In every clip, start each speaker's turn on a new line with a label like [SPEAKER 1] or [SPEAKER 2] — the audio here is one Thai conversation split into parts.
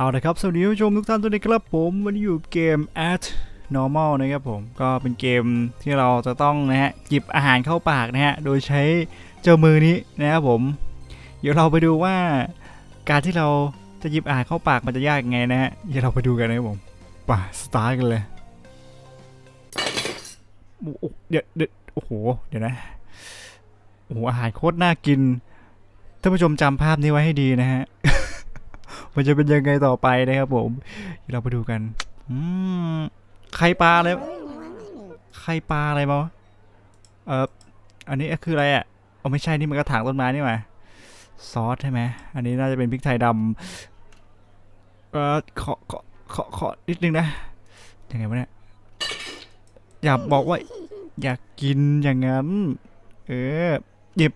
[SPEAKER 1] เอาละครับ สวัสดีผู้ชมทุกท่านตัวนี้ครับผมวันนี้อยู่เกม at normal นะครับผม ก็เป็นเกมที่เราจะต้องนะฮะหยิบอาหารเข้าปากนะฮะ โดยใช้เจ้ามือนี้นะครับผม เดี๋ยวเราไปดูว่าการที่เราจะหยิบอาหารเข้าปากมันจะยากยังไงนะฮะ เดี๋ยวเราไปดูกันนะครับผมไป่ะสตาร์ทกันเลยโอ้โหเดี๋ยวเดี๋ยวโอ้โห เดี๋ยวนะ โอ้โห อาหารโคตรน่ากิน ท่านผู้ชมจำภาพนี้ไว้ให้ดีนะฮะ มันจะเป็นยังไงต่อไปนะครับผมเดี๋ยวเราไปดูกันอืมไข่ปลาอะไรไข่ปลาอะไรมาเอออันนี้คืออะไรอะเอาไม่ใช่นี่มันกระถางต้นไม้นี่หว่าซอสใช่ไหมอันนี้น่าจะเป็นพริกไทยดำเออขอขอขอขอนิดนึงนะยังไงวะเนี่ยอย่าบอกว่า อยากกินอย่างนั้น เออหยิบ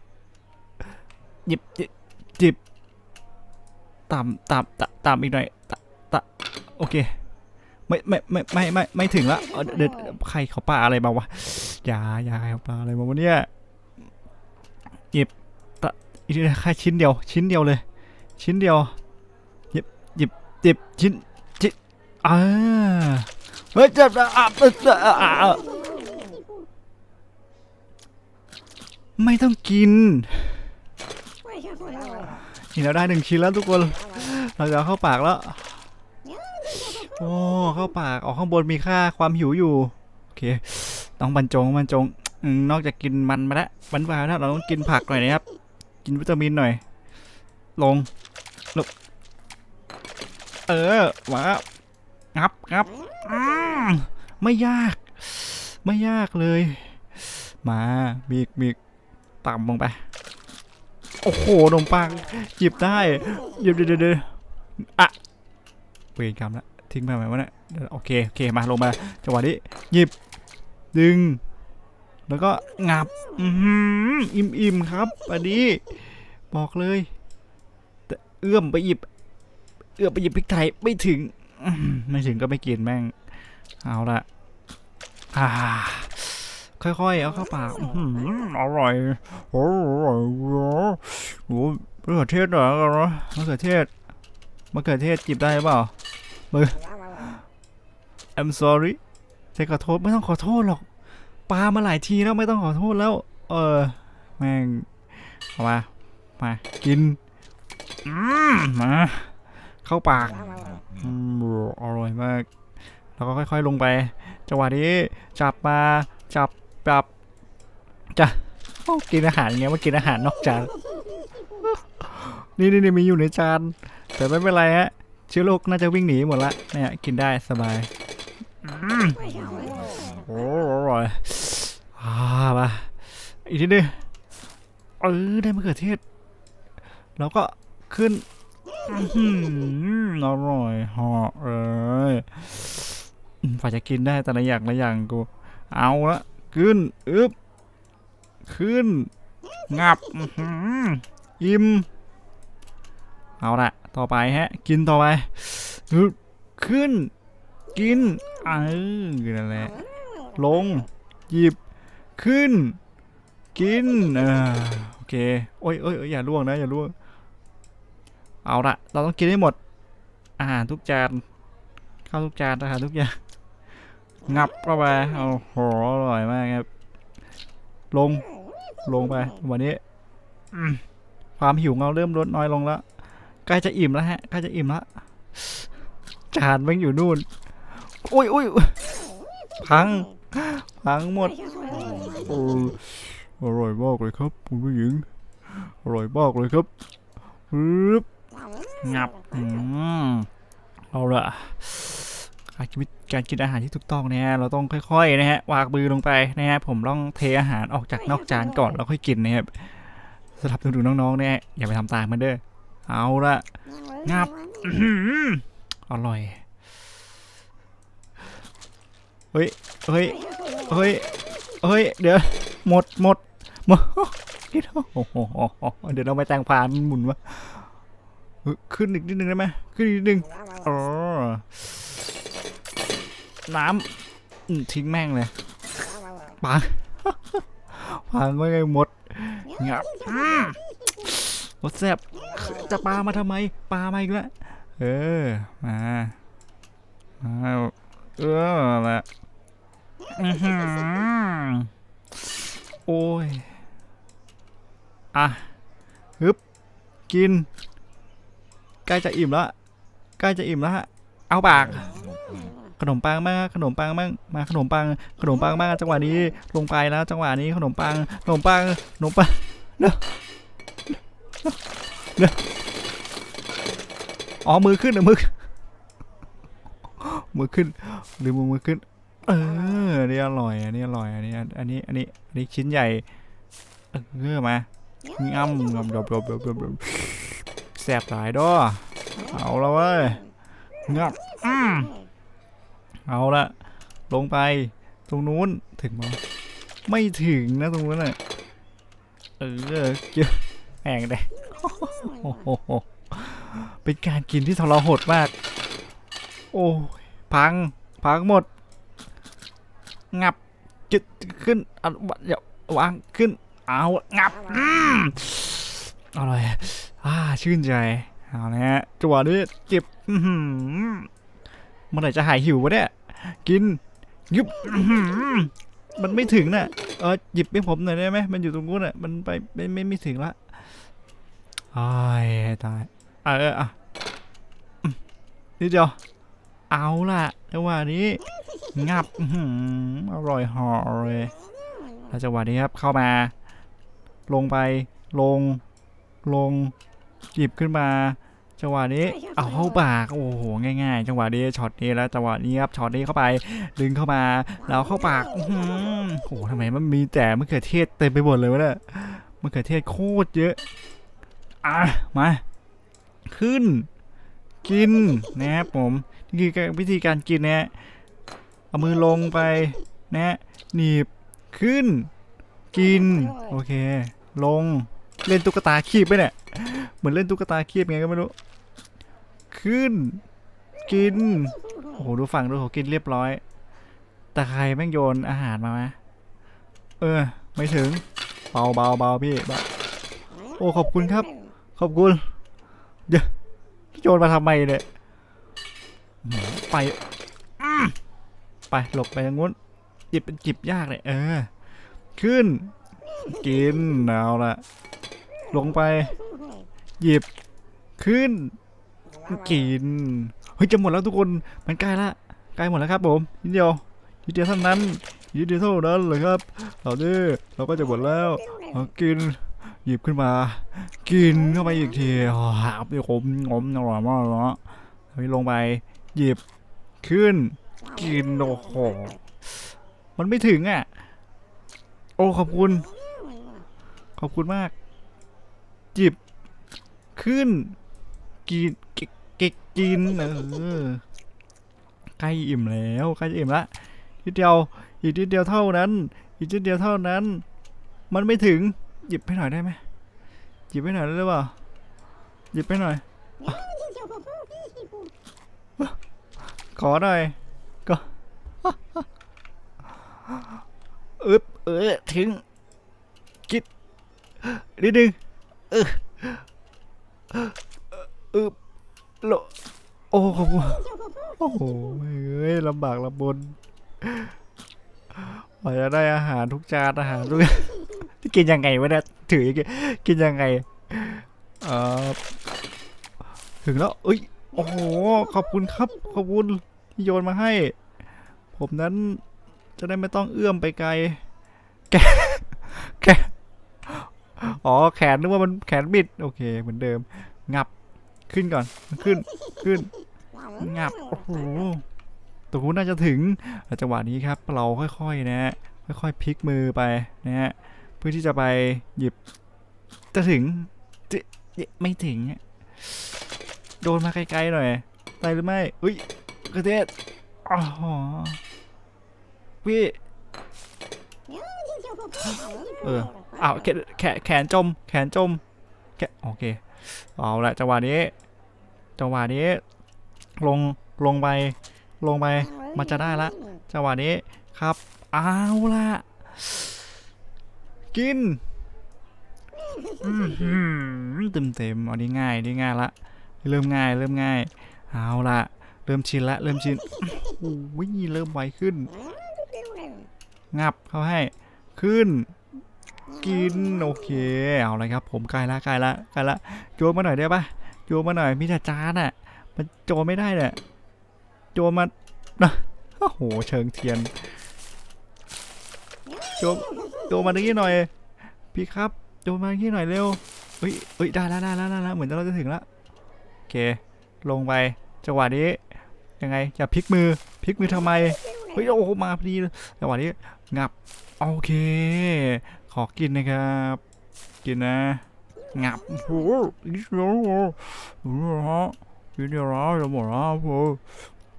[SPEAKER 1] หยิบหยิบหยิบ ต่ำต่ำต่ำต่ำอีกหน่อยต่ำต่ำโอเค ไม่ไม่ไม่ไม่ไม่ไม่ถึงละเดี๋ยวใครเขาปลาอะไรมาวะยายาเขาปลาอะไรมาวะเนี่ยหยิบตะอีกทีนแค่ชิ้นเดียว ชิ้นเดียวเลย ชิ้นเดียวหยิบหยิบหยิบชิ้นชิ้นอ่าเฮ้ยเจ็บอะอะอะอะอะอะไม่ต้องกิน นี่เราได้หนึ่งชิ้นแล้วทุกคน เราจะเอาเข้าปากแล้ว โอ้เข้าปากออกข้างบนมีค่าความหิวอยู่ โอเค ต้องบรรจงบรรจงนอกจากกินมันมาแล้วมันมาแล้วเราต้องกินผักหน่อยนะครับ กินวิตามินหน่อย ลงลงเออมางับงับมไม่ยาก ไม่ยากเลย มาบีกบีกต่ำลงไป โอ้โหขนมปัง หยิบได้ หยิบเดี๋ยวเดี๋ยวเดี๋ยวอะเวรกรรมละทิ้งไปไหมวะเนี่ยโอเค โอเค มาลงมา จังหวะนี้ หยิบ ดึง แล้วก็งับ อือหืออิ่มอิ่มครับ อันนี้ บอกเลย แต่เอื้อมไปหยิบ เอื้อมไปหยิบพริกไทย ไม่ถึง ไม่ถึงก็ไม่กินแม่ง เอาละอ่า ค่อยๆ เอาเข้าปากอื้อหือร่อยโอ้โหโอ้โหมะเขือเทศเหรอกันเนาะมะเขือเทศมะเขือเทศจิบได้หรือเปล่า I'm sorry ใช่ขอโทษไม่ต้องขอโทษหรอกปามาหลายทีแล้วไม่ต้องขอโทษแล้ว เออ แม่งเอามา มา กินมา เข้าปากอร่อยมาก แล้วก็ค่อยๆลงไป จังหวะนี้จับมาจับ จับจะกินอาหารอย่างเงี้ยมากินอาหารนอกจานนี่นี่นี่มีอยู่ในจานแต่ไม่เป็นไรฮะเชื้อโรคน่าจะวิ่งหนีหมดละเนี่ยกินได้สบายอืมโอ้อร่อยอ่ามาอีกทีนึงเออได้มะเขือเทศแล้วก็ขึ้นอร่อยหอเอ้ยอืมฝ่าจะกินได้แต่ละอย่างละอย่างกู เอาละ ขึ้นอึบขึ้น งับอื้มอิ่มเอาละต่อไปฮะ กินต่อไปอึบขึ้น กินเออนั่นแหละลง หยิบ ขึ้น กินอ่าโอเค โอ้ยโอ้ยอ้ยอย่าล่วงนะ อย่าล่วง เอาละเราต้องกินให้หมดอาหารทุกจานข้าวทุกจานอาหารทุกอย่าง งับเข้าไปโอ้โหอร่อยมากครับ ลง ลงไป วันนี้ความหิวเราเริ่มลดน้อยลงแล้วใกล้จะอิ่มแล้วฮะใกล้จะอิ่มแล้วจานม่งอยู่นู่นอุ้ยอุ้ยพัง พังหมดอร่อยมากเลยครับคุณผู้หญิงอร่อยมากเลยครับปึ๊บงับ อืมเอาละ การกินการกินอาหารที่ถูกต้องนะฮะเราต้องค่อยๆนะฮะวางมือลงไปนะฮะผมต้องเทอาหารออกจากนอกจานก่อนแล้วค่อยกินนะครับสำหรับหนูๆน้องๆเนี่ยอย่าไปทำตามมันเด้อเอาละงับอร่อยเฮ้ยเฮ้ยเฮ้ยเฮ้ยเดี๋ยวหมดหมดหมดกินโอ้โหเดี๋ยวเราไปแต่งผ่านหมุนวะขึ้นอีกนิดนึงได้ไหมขึ้นอีกนิดนึงอ๋อ น้ำอืทิ้งแม่งเลยปังพังไว้ไงหมดงับมหมดแซบจะปลามาทำไมปลามาอีกแล้วเออมามาเออละโอ้ยอะฮึบกินใกล้จะอิ่มแล้วใกล้จะอิ่มแล้วฮะเอาปาก ขนมปังมากขนมปังมั่งมาขนมปัง ขนมปังมากจังหวะนี้ลงไปแล้วจังหวะนี้ขนมปังขนมปังขนมปังเด้อเด้ออ๋อมือขึ้นนะมือมือขึ้นลือมือมือขึ้น เอออันนี้อร่อยอันนี้อร่อยอันนี้อันนี้อันนี้อันนี้ชิ้นใหญ่เออมาง่ำงำดบดบดบดบแสบหลายด้อเอาละเว้ยงับอืม เอาละลงไปตรงนู้นถึงมั้ยไม่ถึงนะตรงนู้นน่ะเออเยอะแหงเลยโอ้โหเป็นการกินที่ทรหดมาก โอ้ยพังพังหมด งับจึดขึ้นอันเดี๋ยววางขึ้น เอางับอืมอร่อยอ่าชื่นใจเอาละฮะจังหวะนี้เก็บอื้อหือ เมื่อไหร่จะหายหิววะเนี่ย กินยุบอื้อหือมันไม่ถึงน่ะเออหยิบให้ผมหน่อยได้ไหมมันอยู่ตรงนู้นอะมันไปไม่ไม่ไม่ถึงละอ้ายตายเออเอออะอืมนิดเดียวเอาล่ะจังหวะนี้งับอื้อหืออร่อยหอเลยแล้วจังหวะนี้ครับเข้ามา ลงไปลงลงหยิบขึ้นมา จังหวะนี้ เอาเข้าปาก โอ้โห ง่ายๆ จังหวะนี้ช็อตนี้แล้ว จังหวะนี้ครับ ช็อตนี้เข้าไป ดึงเข้ามา แล้วเข้าปากอื้อหือโอ้โหทำไมมันมีแต่มะเขือเทศเต็มไปหมดเลยวะเนี่ยมะเขือเทศโคตรเยอะ อะ มา ขึ้น กินนะครับผม นี่คือการวิธีการกินนะฮะเอามือลงไปนะฮะหนีบ ขึ้น กิน โอเค ลง เล่นตุ๊กตาคีบไปเนี่ย เหมือนเล่นตุ๊กตาคีบไงก็ไม่รู้ ขึ้น กิน โอ้โห ดูฝั่งดูเขากินเรียบร้อย แต่ใครแม่งโยนอาหารมาไหมเออ ไม่ถึง เบาเบาเบาพี่เบาโอ้ ขอบคุณครับ ขอบคุณเดี๋ยวโยนมาทำไมเนี่ย ไป ไปหลบไปทางนู้นหยิบเป็นจิบยากเลยเออ ขึ้น กินเอาละ ลงไป หยิบขึ้น กิน เฮ้ยจะหมดแล้วทุกคนมันใกล้ละใกล้หมดแล้วครับผมนิดเดียวนิดเดียวเท่านั้นนิดเดียวเท่านั้นเลยครับเราเนี่ยเราก็จะหมดแล้วกินหยิบขึ้นมา กินเข้าไปอีกทีหาบขมงมอร่อยมากเนาะไปลงไป หยิบขึ้น กินโอ้โหมันไม่ถึงอะ โอ้ขอบคุณ ขอบคุณมาก จิบ ขึ้น กินเกเกกินเออใกล้อิ่มแล้วใกล้จะอิ่มละนิดเดียวอีกนิดเดียวเท่านั้น อีกนิดเดียวเท่านั้น มันไม่ถึงหยิบให้หน่อยได้ไหมหยิบให้หน่อยได้หรือเปล่าหยิบให้หน่อย ขอหน่อยก็อึบเออถึงกิดนิดนึง เอออึบโลโอ้ขอบคุณโอ้โหเอ้ยลำบากลำบนกว่าจะได้อาหารทุกจานอาหารทุกที่กินยังไงวะเนี่ยถือย่างกินยังไงเออถึงแล้วเอ้ยโอ้โหขอบคุณครับขอบคุณที่โยนมาให้ ผมนั้นจะได้ไม่ต้องเอื้อมไปไกล แก แก อ๋อแขนนึกว่ามันแขนบิด โอเค เหมือนเดิม งับขึ้นก่อนขึ้นขึ้น งับโอ้โหตรงนู้น่าจะถึงจังหวะนี้ครับ เราค่อยๆนะฮะค่อยๆพลิกมือไปนะฮะเพื่อที่จะไปหยิบ จะถึงจะไม่ถึงโดนมาไกลๆหน่อยได้หรือไม่อุ้ยกระเทศอ๋อพี่ เอออ้าวแขนแขนจม แขนจมแขนโอเค เอาละจังหวะนี้ จังหวะนี้ ลง ลงไป ลงไป มันจะได้ละ จังหวะนี้ ครับ เอาละกินเต็มเต็มๆอันนี้ง่ายนี่ง่ายละ เริ่มง่าย เริ่มง่าย เอาละเริ่มชินละ เริ่มชินโอ้ยเริ่มไวขึ้น งับเขาให้ ขึ้น กิน โอเค เอาเลยครับ ผมใกล้ละใกล้ละใกล้ละโยนมาหน่อยได้ปะโยนมาหน่อยมีแต่จานอะ มันโจนไม่ได้เนี่ยโจนมานะโอ้โห เชิงเทียน โจนโจนมาตรงนี้หน่อย พี่ครับ โจนมาตรงนี้หน่อยเร็วเฮ้ยเฮ้ย ได้แล้วได้แล้วได้แล้วเหมือนเราจะถึงแล้วโอเค ลงไป จังหวะนี้ ยังไง อย่าพลิกมือ พลิกมือทำไม เฮ้ยโอ้โหมาพอดีจังหวะนี้งับโอเค ขอกินนะครับ กินนะงับโอ้โหอีกแล้วโอ้โหกินเดี๋ยวนจะหมดแล้วโอ้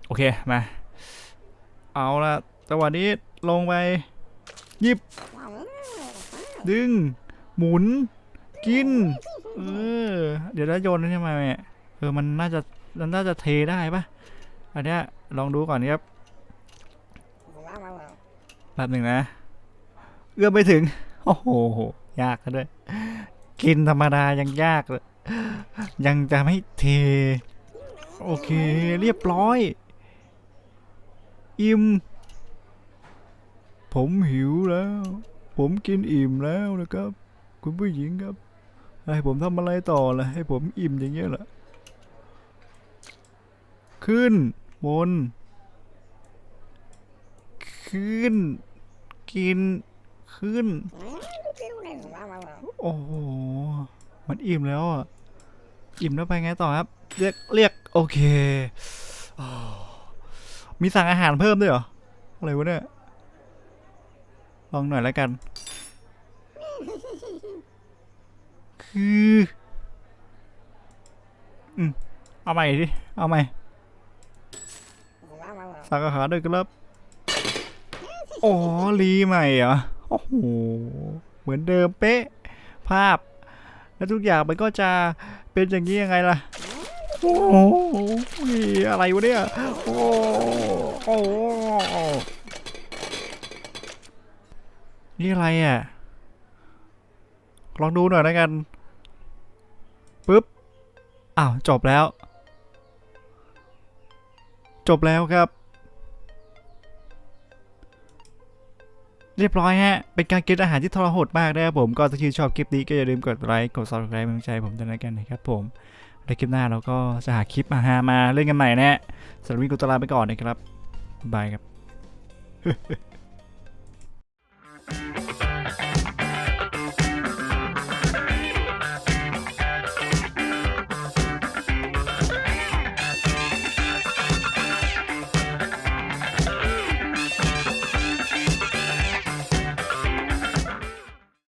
[SPEAKER 1] โอเคมาเอาละจังหวะนี้ลงไปหยิบ ดึง หมุน กิน เออ เดี๋ยวแล้โยนนี่ทำไมแม่เออ มันน่าจะมันน่าจะเทได้ปะอันเนี้ยลองดูก่อนครับ แป๊บหนึ่งนะ เอื้อมไปถึง โอ้โห ยากด้วย กินธรรมดายังยากเลย ยังจะไม่เท โอเค เรียบร้อย อิ่ม ผมหิวแล้ว ผมกินอิ่มแล้วนะครับ คุณผู้หญิงครับให้ผมทำอะไรต่อล่ะให้ผมอิ่มอย่างเงี้ยเหรอขึ้นบน ขึ้น กินขึ้น โอ้โห มันอิ่มแล้วอะ อิ่มแล้วไปไงต่อครับ เรียก เรียก โอเคอมีสั่งอาหารเพิ่มด้วยเหรอ อะไรวะเนี่ย ลองหน่อยแล้วกัน คือ อืม เอาใหม่ดิ เอาใหม่สั่งอาหารด้วยครับ อ๋อรีใหม่เหรอโอ้โหเหมือนเดิมเป๊ะ ภาพ แล้วทุกอย่างมันก็จะเป็นอย่างนี้ยังไงล่ะโอ้โหอะไรวะเนี่ยโอ้โอ้นี่อะไรอะลองดูหน่อยแล้วกันปึ๊บอ้าวจบแล้ว จบแล้วครับ เรียบร้อยฮะ เป็นการกินอาหารที่ทรหดมากนะครับผม ก็ถ้าชื่นชอบคลิปนี้ก็อย่าลืมกดไลค์ กด subscribe เป็นกำลังใจผมด้วยนะกันนะครับผมในคลิปหน้าเราก็จะหาคลิปมาหามาเล่นกันใหม่นะฮะสำหรับวันนี้กูตลาไปก่อนนะครับบายครับ